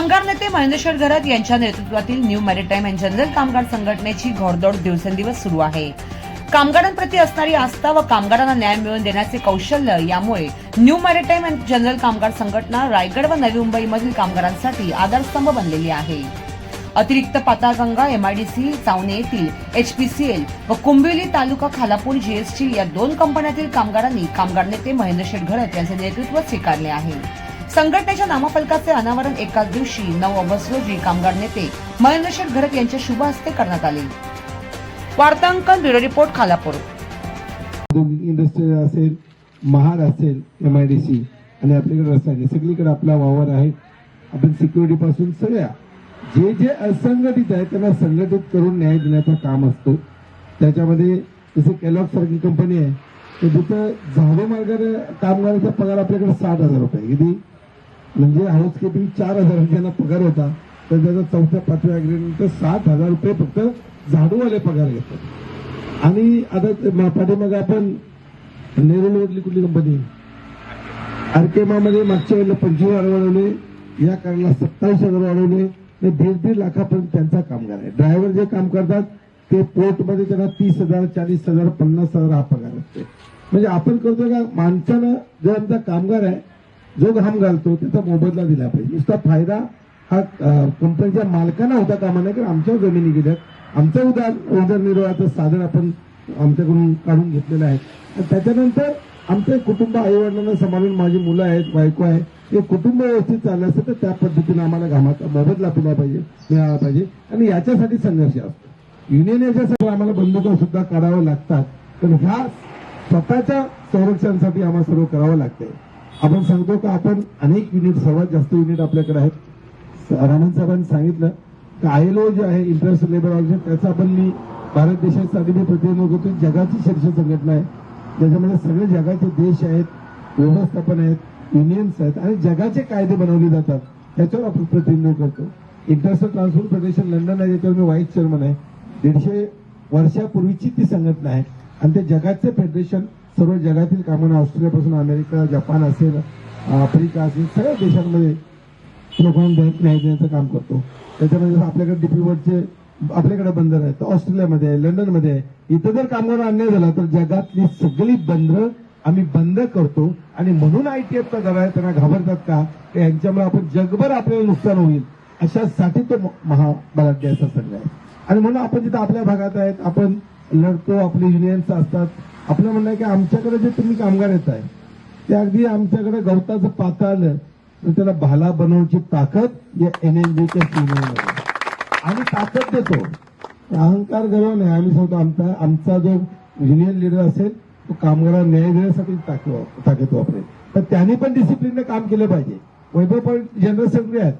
कामगार नेते महेंद्रेश्वर घरत यांच्या नेतृत्वातील न्यू मॅरिटाईम अँड जनरल कामगार संघटनेची घोडदौड दिवसेंदिवस सुरू आहे. कामगारांप्रती असणारी आस्था व कामगारांना न्याय मिळवून देण्याचे कौशल्य यामुळे न्यू मॅरिटाईम अँड जनरल कामगार संघटना रायगड व नवी मुंबईमधील कामगारांसाठी आधारस्तंभ बनलेली आहे. अतिरिक्त पाताळगंगा एमआयडीसी चावणे येथील एचपीसीएल व कुंभिवली तालुका खालापूर जीएसटी या दोन कंपन्यातील कामगारांनी कामगार नेते महेंद्र शेटघरत यांचे नेतृत्व स्वीकारले आहे. संघटनेच्या नामफलकाचे अनावरण एकाच दिवशी नऊ ऑगस्ट रोजी कामगार नेते महेंद्रशेठ घरत यांच्या शुभ हस्ते करण्यात आले. वार्तांकन ब्युरो रिपोर्ट खालापूर. औद्योगिक असेल महार असेल एम आय डी सी आणि आपल्याकडे रसायने सगळीकडे आपला वावर आहे. आपण सिक्युरिटी पासून सगळ्या जे जे असंघटित आहे त्यांना संघटित करून न्याय देण्याचं काम असतो. त्याच्यामध्ये जसं कॅलॉग सारखी कंपनी आहे तर तिथं झाडे मार्गाने कामगारांचा पगार आपल्याकडे साठ हजार रुपये किती? म्हणजे हाऊसकीपिंग चार हजार ज्यांना पगार होता तर त्याचा चौथ्या पाचव्या अग्रीमेंट सात हजार रुपये फक्त झाडूवाले पगार घेतात आणि आता ते पाठीमागे आपण नेरुलवरली कुठली कंपनी आरकेमामध्ये मागच्या वेळेला पंचवीस हजार वाढवले या कारणाला सत्तावीस हजार वाढवले दीड दीड लाखापर्यंत त्यांचा कामगार आहे. ड्रायव्हर जे काम करतात ते पोर्टमध्ये त्यांना तीस हजार चाळीस हजार पन्नास हजार हा पगार असते. म्हणजे आपण करतो का? माणसानं जो आमचा कामगार आहे जो घाम घालतो त्याचा मोबदला दिला पाहिजे. नुसता फायदा हा कंपनीच्या मालकांना होता कामा नाही कारण आमच्या जमिनी गेल्यात आमचं उदार उदरनिर्वाहाचं साधन आपण आमच्याकडून काढून घेतलेलं आहे. त्याच्यानंतर आमचं कुटुंब आईवडिलांना सांभाळून माझी मुलं आहेत बायको आहे हे कुटुंब व्यवस्थित चाललं असतं तर त्या पद्धतीने आम्हाला घामाचा मोबदला दिला पाहिजे मिळाला पाहिजे. आणि याच्यासाठी संघर्ष असतो. युनियन याच्यासाठी आम्हाला बंदुका सुद्धा काढाव्या लागतात. पण ह्या स्वतःच्या संरक्षणासाठी आम्हाला सर्व करावं लागतंय. आपण सांगतो का आपण अनेक युनिट सर्वात जास्त युनिट आपल्याकडे आहेत. रामन साहेबांनी सांगितलं की आयएलओ जे आहे इंटरनॅशनल लेबर ऑर्गनायझेशन त्याचा आपण मी भारत देशासाठी मी प्रतिनिधित्व करतो जगाची शीर्ष संघटना आहे. ज्याच्यामध्ये सगळे जगाचे देश आहेत व्यवस्थापन आहेत युनियन्स आहेत आणि जगाचे कायदे बनवले जातात. त्याच्यावर आपण प्रतिनिधित्व करतो. इंटरनॅशनल ट्रान्सपोर्ट फेडरेशन लंडन आहे ज्याच्यावर मी व्हाईस चेअरमन आहे. दीडशे वर्षापूर्वीची ती संघटना आहे. आणि ते जगाचे फेडरेशन सर्व जगातील कामांना ऑस्ट्रेलियापासून अमेरिका जपान असेल आफ्रिका असेल सगळ्या देशांमध्ये लोकांना बँक न्याय देण्याचं काम करतो. त्याच्यामध्ये जसं आपल्याकडे डीपी आपल्याकडे बंदर आहेत ऑस्ट्रेलियामध्ये आहे लंडनमध्ये आहे. इथं जर कामगार अन्याय झाला तर जगातली सगळी बंदरं आम्ही बंद करतो. आणि म्हणून आयटीएफचा दर आहे त्यांना घाबरतात का? यांच्यामुळे आपण जगभर आपल्याला नुकसान होईल. अशासाठी तो महाबलाढ्य असा संघ आहे. आणि म्हणून आपण जिथं आपल्या भागात आहेत आपण लढतो आपले युनियन्स असतात आपलं म्हणणं आहे की आमच्याकडे जे तुम्ही कामगार येत आहे ते अगदी आमच्याकडे गवताचं पाता आलं तर त्याला भाला बनवण्याची ताकद या एनएलबीच्या युनियनमध्ये आम्ही ताकद देतो. अहंकार गर्व नाही. आम्ही सांगतो आमचा आमचा जो युनियन लीडर असेल तो कामगारांना न्याय देण्यासाठी ताकद ताकद वापरेल. तर त्यांनी पण डिसिप्लिनने काम केलं पाहिजे. वैभव पण जनरल सेक्रेटरी आहेत.